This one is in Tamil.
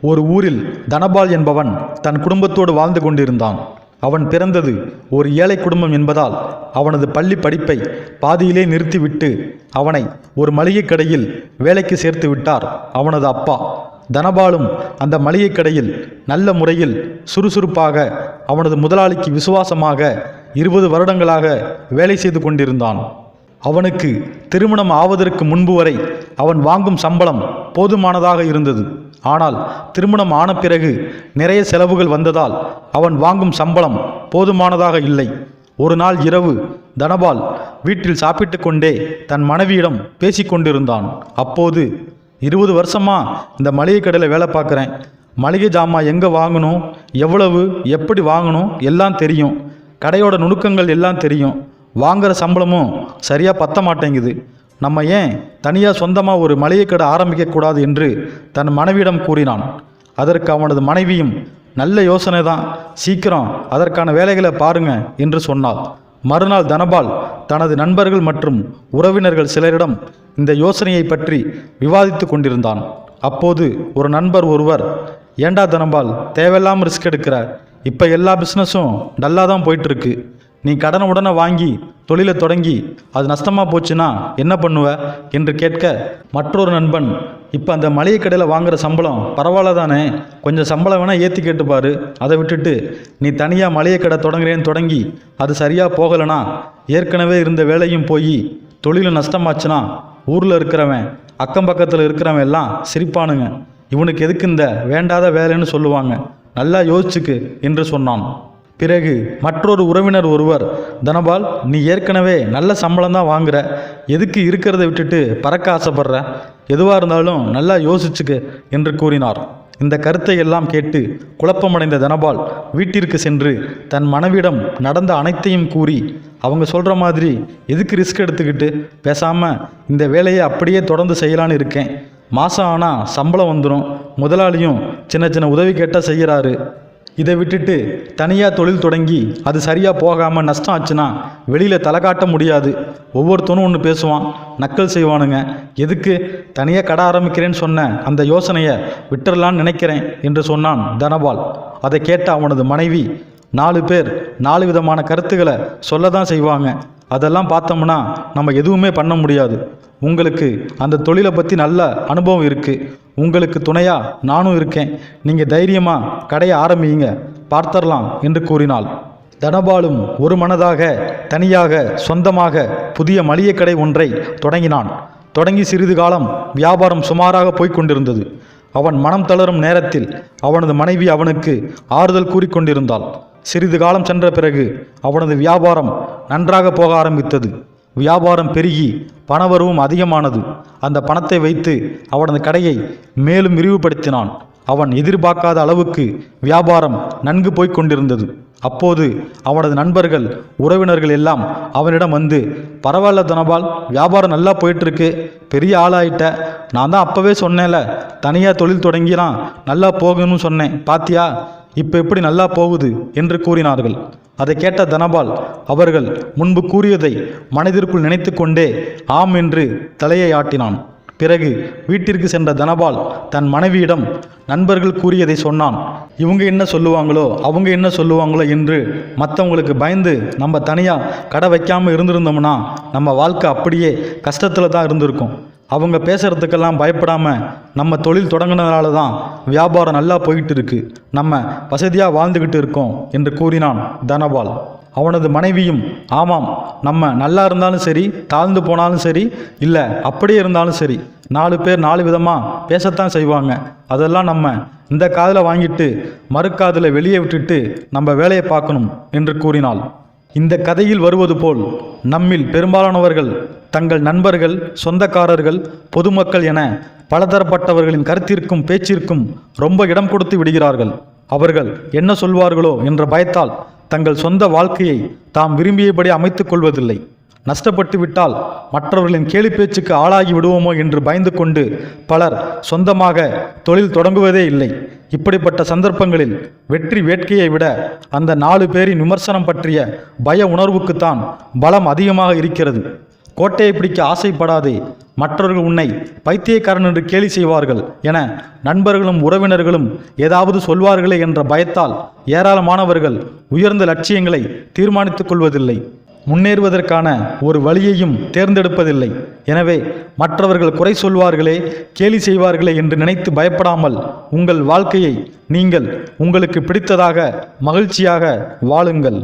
ஒரு ஊரில் தனபால் என்பவன் தன் குடும்பத்தோடு வாழ்ந்து கொண்டிருந்தான். அவன் பிறந்தது ஒரு ஏழை குடும்பம் என்பதால் அவனது பள்ளி படிப்பை பாதியிலே நிறுத்திவிட்டு அவனை ஒரு மளிகைக் கடையில் வேலைக்கு சேர்த்து விட்டார். அவனது அப்பா தனபாலும் அந்த மளிகைக் கடையில் நல்ல முறையில் சுறுசுறுப்பாக அவனது முதலாளிக்கு விசுவாசமாக இருபது வருடங்களாக வேலை செய்து கொண்டிருந்தான். அவனுக்கு திருமணம் ஆவதற்கு முன்பு வரை அவன் வாங்கும் சம்பளம் போதுமானதாக இருந்தது. ஆனால் திருமணம் ஆன பிறகு நிறைய செலவுகள் வந்ததால் அவன் வாங்கும் சம்பளம் போதுமானதாக இல்லை. ஒரு நாள் இரவு தனபால் வீட்டில் சாப்பிட்டு கொண்டே தன் மனைவியிடம் பேசிக்கொண்டிருந்தான் அப்போது இருபது வருஷமா இந்த மளிகை கடையில் வேலை பார்க்குறேன். மளிகை ஜாமான் எங்கே வாங்கணும்? எவ்வளவு? எப்படி வாங்கணும்? எல்லாம் தெரியும். கடையோட நுணுக்கங்கள் எல்லாம் தெரியும். வாங்குகிற சம்பளமும் சரியாக பத்த மாட்டேங்குது நம்ம ஏன் தனியாக சொந்தமாக ஒரு மளிகை கடை ஆரம்பிக்கக்கூடாது என்று தன் மனைவியிடம் கூறினான். அதற்கு அவனது மனைவியும் நல்ல யோசனை தான். சீக்கிரம் அதற்கான வேலைகளை பாருங்க என்று சொன்னாள். மறுநாள் தனபால் தனது நண்பர்கள் மற்றும் உறவினர்கள் சிலரிடம் இந்த யோசனையை பற்றி விவாதித்து கொண்டிருந்தான். அப்போது ஒரு நண்பர் ஒருவர் ஏண்டா தனபால் தேவையில்லாமல் ரிஸ்க் எடுக்கிற? இப்போ எல்லா பிஸ்னஸும் டல்லாக தான் போயிட்டுருக்கு நீ கடனை உடனே வாங்கி தொழிலை தொடங்கி அது நஷ்டமாக போச்சுன்னா என்ன பண்ணுவ? என்று கேட்க மற்றொரு நண்பன் இப்போ அந்த மளிகை கடையில் வாங்குகிற சம்பளம் பரவாயில்ல தானே கொஞ்சம் சம்பளம் வேணால் ஏற்றி கேட்டுப்பாரு அதை விட்டுட்டு நீ தனியாக மளிகை கடை தொடங்குறேன்னு தொடங்கி அது சரியாக போகலைனா ஏற்கனவே இருந்த வேலையும் போய் தொழிலும் நஷ்டமாச்சுன்னா ஊரில் இருக்கிறவன் அக்கம் பக்கத்தில் இருக்கிறவன் எல்லாம் சிரிப்பானுங்க. இவனுக்கு எதுக்கு இந்த வேண்டாத வேலைன்னு சொல்லுவாங்க. நல்லா யோசிச்சுக்கு என்று சொன்னான். பிறகு மற்றொரு உறவினர் ஒருவர் தனபால் நீ ஏற்கனவே நல்ல சம்பளம் தான் வாங்குற. எதுக்கு இருக்கிறத விட்டுட்டு பறக்க ஆசைப்படுற? எதுவாக இருந்தாலும் நல்லா யோசிச்சுக்கு என்று கூறினார். இந்த கருத்தை எல்லாம் கேட்டு குழப்பமடைந்த தனபால் வீட்டிற்கு சென்று தன் மனைவிடம் நடந்த அனைத்தையும் கூறி அவங்க சொல்கிற மாதிரி எதுக்கு ரிஸ்க் எடுத்துக்கிட்டு பேசாமல் இந்த வேலையை அப்படியே தொடர்ந்து செய்யலான்னு இருக்கேன். மாதம் ஆனால் சம்பளம் வந்துடும் முதலாளியும் சின்ன சின்ன உதவி கேட்டால் செய்கிறாரு இதை விட்டுட்டு தனியாக தொழில் தொடங்கி அது சரியாக போகாமல் நஷ்டம் ஆச்சுன்னா வெளியில் தலை காட்ட முடியாது. ஒவ்வொருத்தனும் ஒன்று பேசுவான். நக்கல் செய்வானுங்க. எதுக்கு? தனியாக கடை ஆரம்பிக்கிறேன்னு சொன்ன அந்த யோசனையை விட்டுறலான்னு நினைக்கிறேன் என்று சொன்னான் தனபால். அதை கேட்ட அவனது மனைவி நாலு பேர் நாலு விதமான கருத்துக்களை சொல்ல தான் செய்வாங்க. அதெல்லாம் பார்த்தோம்னா நம்ம எதுவுமே பண்ண முடியாது. உங்களுக்கு அந்த தொழிலை பற்றி நல்ல அனுபவம் இருக்குது உங்களுக்கு துணையாக நானும் இருக்கேன். நீங்கள் தைரியமாக கடையை ஆரம்பிங்க பார்த்தரலாம் என்று கூறினாள். தனபாலும் ஒரு மனதாக தனியாக சொந்தமாக புதிய மளிகை கடை ஒன்றை தொடங்கினான். தொடங்கி சிறிது காலம் வியாபாரம் சுமாராக போய்க்கொண்டிருந்தது அவன் மனம் தளரும் நேரத்தில் அவனது மனைவி அவனுக்கு ஆறுதல் கூறிக்கொண்டிருந்தாள் சிறிது காலம் சென்ற பிறகு அவனது வியாபாரம் நன்றாக போக ஆரம்பித்தது. வியாபாரம் பெருகி பணவரவும் அதிகமானது. அந்த பணத்தை வைத்து அவனது கடையை மேலும் விரிவுபடுத்தினான். அவன் எதிர்பார்க்காத அளவுக்கு வியாபாரம் நன்கு போய்க் கொண்டிருந்தது. அப்போது அவனது நண்பர்கள் உறவினர்கள் எல்லாம் அவனிடம் வந்து பரவாயில்ல தனபால் வியாபாரம் நல்லா போயிட்டுருக்கு. பெரிய ஆளாயிட்ட. நான் தான் அப்போவே சொன்னேன்ல தனியாக தொழில் தொடங்கிலாம் நல்லா போகணும்னு சொன்னேன். பாத்தியா? இப்போ எப்படி நல்லா போகுது என்று கூறினார்கள். அதை கேட்ட தனபால் அவர்கள் முன்பு கூறியதை மனதிற்குள் நினைத்து கொண்டே ஆம் என்று தலையை ஆட்டினான். பிறகு வீட்டிற்கு சென்ற தனபால் தன் மனைவியிடம் நண்பர்கள் கூறியதை சொன்னான். இவங்க என்ன சொல்லுவாங்களோ அவங்க என்ன சொல்லுவாங்களோ என்று மற்றவங்களுக்கு பயந்து நம்ம தனியாக கடை வைக்காமல் இருந்திருந்தோம்னா நம்ம வாழ்க்கை அப்படியே கஷ்டத்தில் தான் இருந்திருக்கும். அவங்க பேசுகிறதுக்கெல்லாம் பயப்படாமல் நம்ம தொழில் தொடங்கினதால தான் வியாபாரம் நல்லா போயிட்டு இருக்கு நம்ம வசதியாக வாழ்ந்துக்கிட்டு இருக்கோம் என்று கூறினான் தனபால். அவனது மனைவியும் ஆமாம் நம்ம நல்லா இருந்தாலும் சரி தாழ்ந்து போனாலும் சரி இல்லை அப்படியே இருந்தாலும் சரி நாலு பேர் நாலு விதமாக பேசத்தான் செய்வாங்க. அதெல்லாம் நம்ம இந்த காதில் வாங்கிட்டு மறுக்காதில் வெளியே விட்டுட்டு நம்ம வேலையை பார்க்கணும் என்று கூறினாள். இந்த கதையில் வருவது போல் நம்மில் பெரும்பாலானவர்கள் தங்கள் நண்பர்கள் சொந்தக்காரர்கள் பொதுமக்கள் என பலதரப்பட்டவர்களின் கருத்திற்கும் பேச்சிற்கும் ரொம்ப இடம் கொடுத்து விடுகிறார்கள். அவர்கள் என்ன சொல்வார்களோ என்ற பயத்தால் தங்கள் சொந்த வாழ்க்கையை தாம் விரும்பியபடி அமைத்துக் கொள்வதில்லை. நஷ்டப்பட்டு விட்டால் மற்றவர்களின் கேலி பேச்சுக்கு ஆளாகி விடுவோமோ என்று பயந்து கொண்டு பலர் சொந்தமாக தொழில் தொடங்குவதே இல்லை. இப்படிப்பட்ட சந்தர்ப்பங்களில் வெற்றி வேட்கையை விட அந்த நாலு பேரின் விமர்சனம் பற்றிய பய உணர்வுக்குத்தான் பலம் அதிகமாக இருக்கிறது. கோட்டையை பிடிக்க ஆசைப்படாதே மற்றவர்கள் உன்னை பைத்தியக்காரன் என்று கேலி செய்வார்கள் என நண்பர்களும் உறவினர்களும் ஏதாவது சொல்வார்களே என்ற பயத்தால் ஏராளமானவர்கள் உயர்ந்த லட்சியங்களை தீர்மானித்துக் கொள்வதில்லை. முன்னேறுவதற்கான ஒரு வழியையும் தேர்ந்தெடுப்பதில்லை. எனவே மற்றவர்கள் குறை சொல்வார்களே கேலி செய்வார்களே என்று நினைத்து பயப்படாமல் உங்கள் வாழ்க்கையை நீங்கள் உங்களுக்கு பிடித்ததாக மகிழ்ச்சியாக வாழுங்கள்.